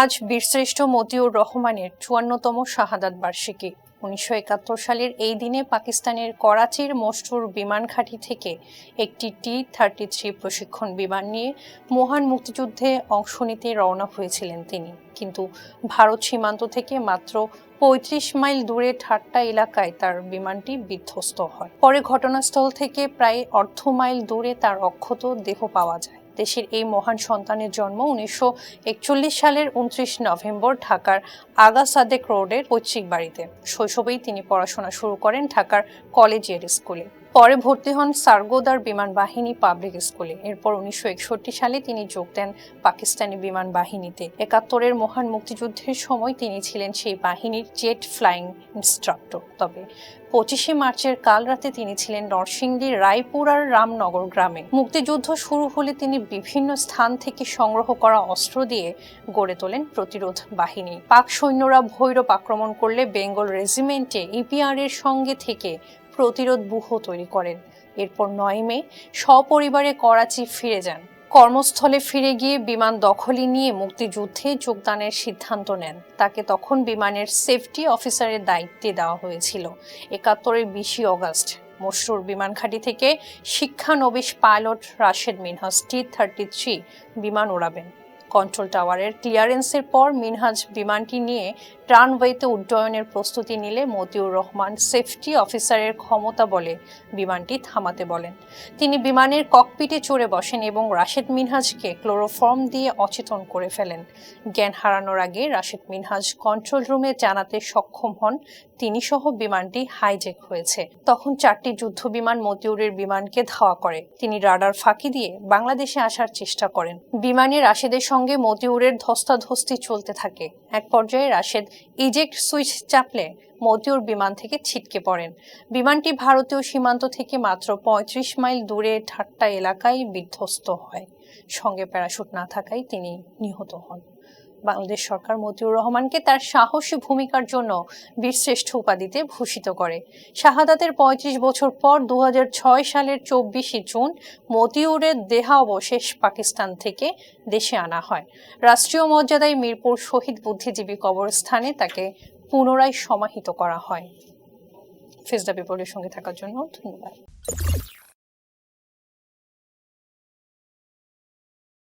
আজ বীরশ্রেষ্ঠ মতিউর রহমানের চুয়ান্নতম শাহাদাত বার্ষিকী। উনিশশো একাত্তর সালের এই দিনে পাকিস্তানের করাচির মস্টুর বিমান ঘাঁটি থেকে একটি টি থার্টি থ্রি প্রশিক্ষণ বিমান নিয়ে মহান মুক্তিযুদ্ধে অংশ নিতে রওনা হয়েছিলেন তিনি। কিন্তু ভারত সীমান্ত থেকে মাত্র পঁয়ত্রিশ মাইল দূরে ঠাট্টা এলাকায় তার বিমানটি বিধ্বস্ত হয়। পরে ঘটনাস্থল থেকে প্রায় অর্ধ মাইল দূরে তার অক্ষত দেহ পাওয়া যায়। দেশের এই মহান সন্তানের জন্ম উনিশশো একচল্লিশ সালের উনত্রিশ নভেম্বর ঢাকার আগা সাদেক রোডের পৈতৃক বাড়িতে। শৈশবেই তিনি পড়াশোনা শুরু করেন ঢাকার কলেজিয়েট স্কুলে। পরে ভর্তি হন সার্গোদার বিমান বাহিনী পাবলিক স্কুলে। এরপর উনিশশো একষট্টি সালে তিনি যোগ দেন পাকিস্তানি বিমান বাহিনীতে। একাত্তরের মহান মুক্তিযুদ্ধের সময় তিনি ছিলেন সেই বাহিনীর জেট ফ্লাইং ইনস্ট্রাক্টর। তবে পঁচিশে মার্চের কাল রাতে তিনি ছিলেন নরসিংদীর রায়পুর আর রামনগর গ্রামে। মুক্তিযুদ্ধ শুরু হলে তিনি বিভিন্ন স্থান থেকে সংগ্রহ করা অস্ত্র দিয়ে গড়ে তোলেন প্রতিরোধ বাহিনী। পাক সৈন্যরা ভৈরব আক্রমণ করলে বেঙ্গল রেজিমেন্টে ইপিআর এর সঙ্গে থেকে প্রতিরোধ ব্যূহ তৈরি করেন। এরপর নয় মে সপরিবারে করাচি ফিরে যান। কর্মস্থলে ফিরে গিয়ে বিমান দখলে নিয়ে মুক্তিযুদ্ধে যোগদানের সিদ্ধান্ত নেন। তাকে তখন বিমানের সেফটি অফিসারের দায়িত্বে দেওয়া হয়েছিল। একাত্তরের বিশে অগস্ট মশরুর বিমান ঘাঁটি থেকে শিক্ষানবিশ pilot Rashid Minhas T thirty three বিমান উড়াবেন। কন্ট্রোল টাওয়ারের ক্লিয়ারেন্সের পর মিনহাজ বিমানটি নিয়ে রানওয়েতে উড্ডয়নের প্রস্তুতি নিলে মতিউর রহমান সেফটি অফিসারের ক্ষমতা বলে বিমানটি থামাতে বলেন। তিনি বিমানের ককপিটে চড়ে বসেন এবং রাশেদ মিনহাজকে ক্লোরোফর্ম দিয়ে অচেতন করে ফেলেন। জ্ঞান হারানোর আগে রাশেদ মিনহাজ কন্ট্রোল রুমে জানাতে সক্ষম হন। তিনি সহ বিমানটি হাইজেক হয়েছে। তখন চারটি যুদ্ধ বিমান মতিউরের বিমানকে ধাওয়া করে। তিনি রাডার ফাঁকি দিয়ে বাংলাদেশে আসার চেষ্টা করেন। বিমানে রাশেদের সঙ্গে মতিউরের ধস্তাধস্তি চলতে থাকে। এক পর্যায়ে রাশেদ ইজেক্ট সুইচ চাপলে মতিউর বিমান থেকে ছিটকে পড়েন। বিমানটি ভারতীয় সীমান্ত থেকে মাত্র পঁয়ত্রিশ মাইল দূরে ঠাট্টা এলাকায় বিধ্বস্ত হয়। সঙ্গে প্যারাশুট না থাকায় তিনি নিহত হন। বাংলাদেশ সরকার মতিউর রহমানকে তার সাহসী ভূমিকার জন্য বীরশ্রেষ্ঠ উপাধিতে ভূষিত করে। শাহাদাতের পঁয়ত্রিশ বছর পর দুহাজার ছয় সালের চব্বিশে জুন মতিউরের দেহাবশেষ পাকিস্তান থেকে দেশে আনা হয়। রাষ্ট্রীয় মর্যাদায় মিরপুর শহীদ বুদ্ধিজীবী কবরস্থানে তাকে পুনরায় সমাহিত করা হয়। ফেসদা বিপদের সঙ্গে থাকার জন্য ধন্যবাদ।